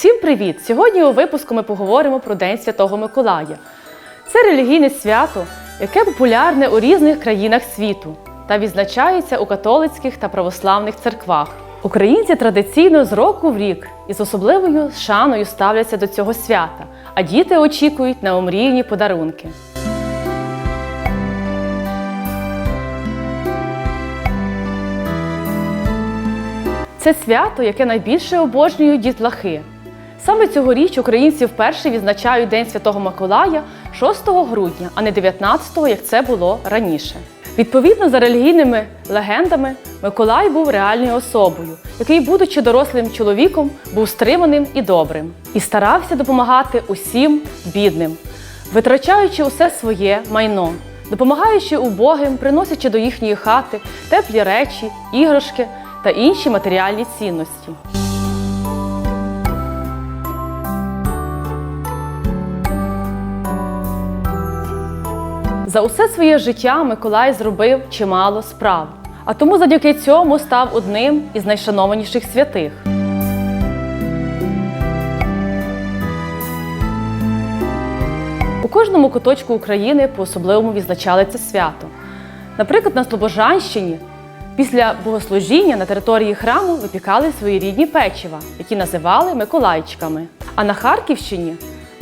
Всім привіт! Сьогодні у випуску ми поговоримо про День Святого Миколая. Це релігійне свято, яке популярне у різних країнах світу та відзначається у католицьких та православних церквах. Українці традиційно з року в рік із особливою шаною ставляться до цього свята, а діти очікують на омріяні подарунки. Це свято, яке найбільше обожнюють дітлахи. Саме цьогоріч українці вперше відзначають День Святого Миколая 6 грудня, а не 19-го, як це було раніше. Відповідно за релігійними легендами, Миколай був реальною особою, який, будучи дорослим чоловіком, був стриманим і добрим і старався допомагати усім бідним, витрачаючи усе своє майно, допомагаючи убогим, приносячи до їхньої хати теплі речі, іграшки та інші матеріальні цінності. За усе своє життя Миколай зробив чимало справ, а тому завдяки цьому став одним із найшанованіших святих. У кожному куточку України по-особливому відзначали це свято. Наприклад, на Слобожанщині після богослужіння на території храму випікали свої рідні печива, які називали Миколайчиками. А на Харківщині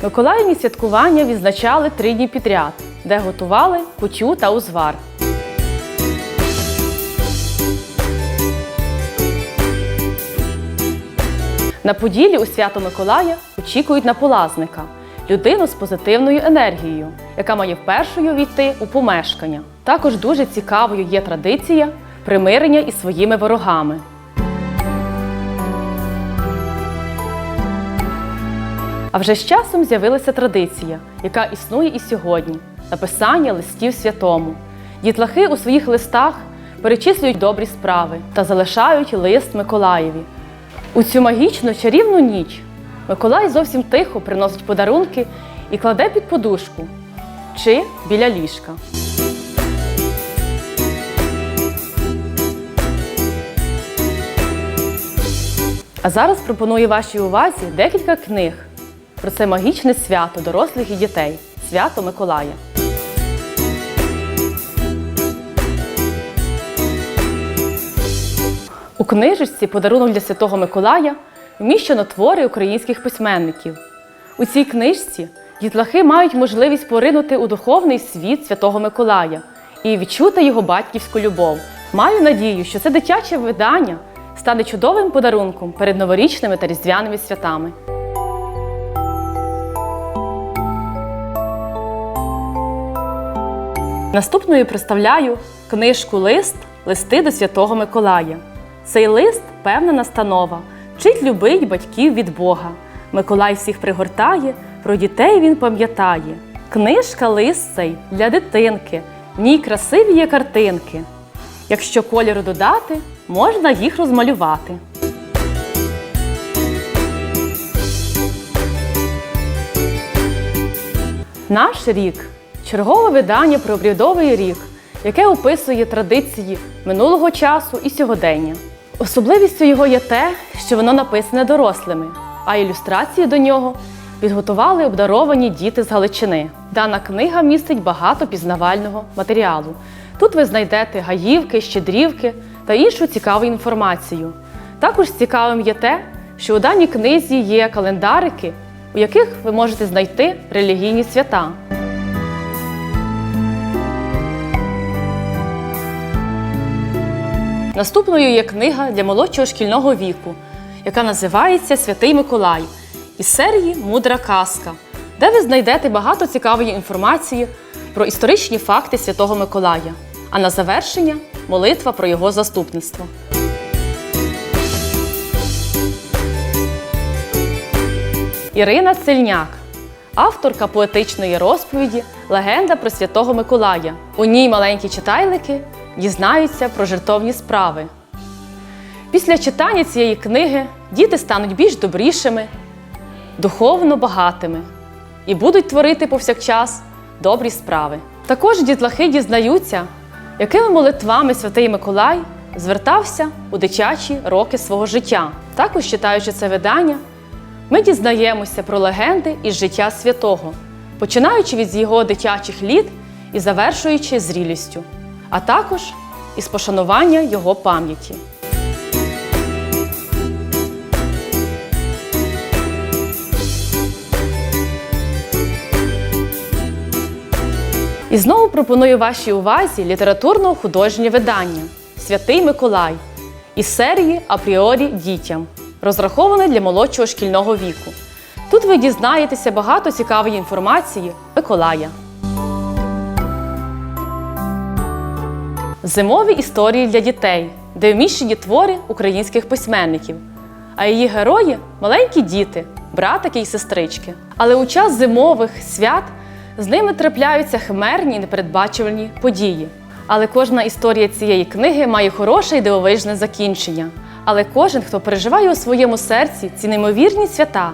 Миколаївні святкування відзначали три дні підряд, де готували кутю та узвар. На Поділлі у свято Миколая очікують на полазника людину з позитивною енергією, яка має впершою війти у помешкання. Також дуже цікавою є традиція примирення із своїми ворогами. А вже з часом з'явилася традиція, яка існує і сьогодні написання листів святому. Дітлахи у своїх листах перечислюють добрі справи та залишають лист Миколаєві. У цю магічну чарівну ніч Миколай зовсім тихо приносить подарунки і кладе під подушку чи біля ліжка. А зараз пропоную вашій увазі декілька книг про це магічне свято дорослих і дітей свято Миколая. У книжечці Подарунок для Святого Миколая вміщено твори українських письменників. У цій книжці дітлахи мають можливість поринути у духовний світ Святого Миколая і відчути його батьківську любов. Маю надію, що це дитяче видання стане чудовим подарунком перед новорічними та різдвяними святами. Наступною представляю книжку Лист Листи до Святого Миколая. Цей лист певна настанова. Вчить любить батьків від Бога. Миколай всіх пригортає, про дітей він пам'ятає. Книжка лист цей для дитинки, в ній красиві є картинки. Якщо кольору додати, можна їх розмалювати. Наш рік чергове видання про обрядовий рік, яке описує традиції минулого часу і сьогодення. Особливістю його є те, що воно написане дорослими, а ілюстрації до нього підготували обдаровані діти з Галичини. Дана книга містить багато пізнавального матеріалу. Тут ви знайдете гаївки, щедрівки та іншу цікаву інформацію. Також цікавим є те, що у даній книзі є календарики, у яких ви можете знайти релігійні свята. Наступною є книга для молодшого шкільного віку, яка називається Святий Миколай із серії Мудра казка, де ви знайдете багато цікавої інформації про історичні факти Святого Миколая. А на завершення молитва про його заступництво. Ірина Цельняк, авторка поетичної розповіді Легенда про Святого Миколая. У ній маленькі читайлики дізнаються про жертовні справи. Після читання цієї книги діти стануть більш добрішими, духовно багатими і будуть творити повсякчас добрі справи. Також дітлахи дізнаються, якими молитвами святий Миколай звертався у дитячі роки свого життя. Також читаючи це видання, Ми дізнаємося про легенди із життя святого, починаючи від його дитячих літ і завершуючи зрілістю, а також із пошанування його пам'яті. І знову пропоную вашій увазі літературно-художнє видання Святий Миколай із серії Апріорі дітям, розраховане для молодшого шкільного віку. Тут ви дізнаєтеся багато цікавої інформації Миколая. Зимові історії для дітей, де вміщені твори українських письменників. А її герої маленькі діти, братики і сестрички. Але у час зимових свят з ними трапляються химерні і непередбачувані події. Але кожна історія цієї книги має хороше і дивовижне закінчення. Але кожен, хто переживає у своєму серці ці неймовірні свята,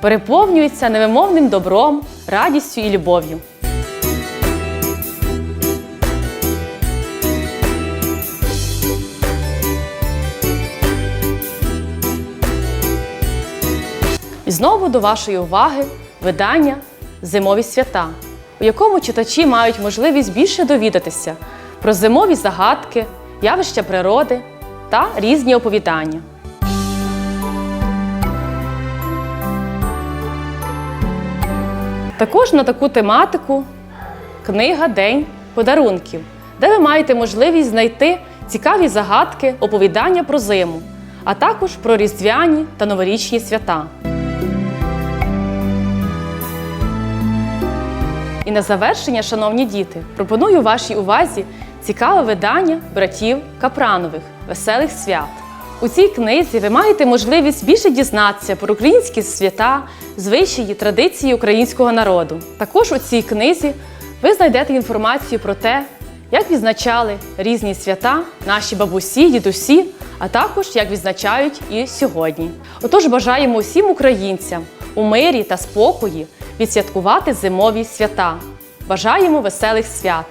переповнюється невимовним добром, радістю і любов'ю. Знову до вашої уваги видання Зимові свята, у якому читачі мають можливість більше довідатися про зимові загадки, явища природи та різні оповідання. Також на таку тематику книга День подарунків, де ви маєте можливість знайти цікаві загадки, оповідання про зиму, а також про різдвяні та новорічні свята. На завершення, шановні діти, пропоную вашій увазі цікаве видання братів Капранових Веселих свят. У цій книзі ви маєте можливість більше дізнатися про українські свята, звичаї, традиції українського народу. Також у цій книзі ви знайдете інформацію про те, як відзначали різні свята наші бабусі, дідусі, а також як відзначають і сьогодні. Отож, бажаємо усім українцям у мирі та спокої відсвяткувати зимові свята. Бажаємо веселих свят!